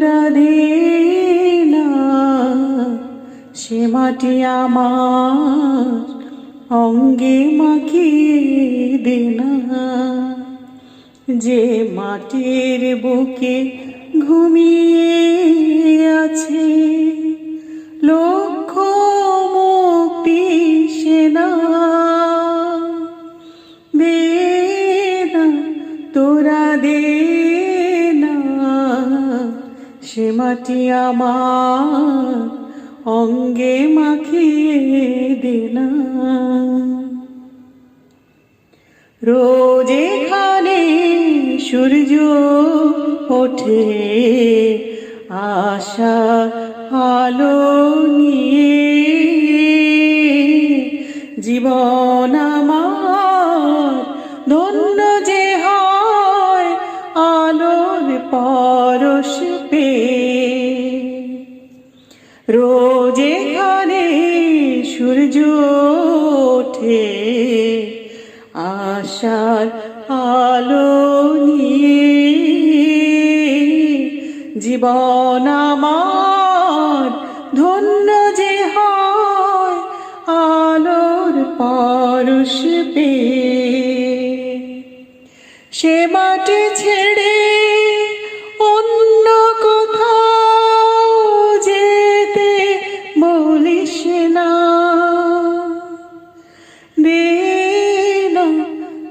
দে না সে মাটি আমার অঙ্গে মাখি দে না যে মাটির বুকে ঘুমিয়ে আছে লক্ষ মুক্তি সেনা বেদা তোরা দেয় সে মাটি আমার অঙ্গে মাখিয়ে দিলাম। রোজে এখানে সূর্য ওঠে আশা আলো নিয়ে এখানে সূর্য ওঠে, আশার আলো নিয়ে জীবন আমার ধন্য যে হয়, আলোর পরশ পেয়ে। সে মাটি ছেড়ে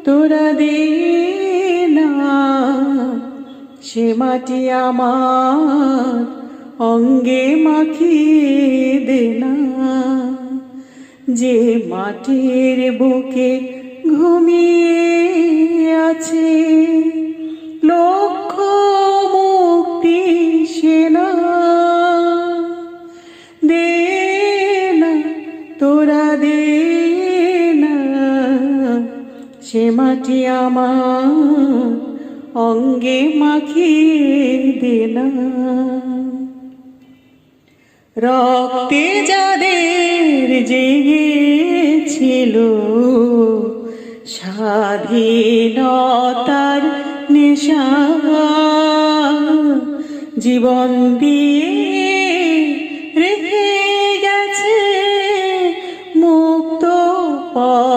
তোরা দে না, সে মাটি আমার অঙ্গে মাখিয়ে দে না। যে মাটির বুকে ঘুমিয়ে আছে সে মাটি আমার অঙ্গে মাখিয়ে না রক্তে যাদের জেগেছিল স্বাধীনতার নেশা জীবন দিয়ে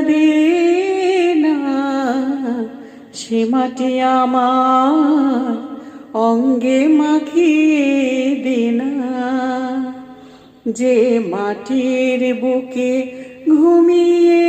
তোরা দে না সে মাটি আমার অঙ্গে মাখিয়ে দে না যে মাটির বুকে ঘুমিয়ে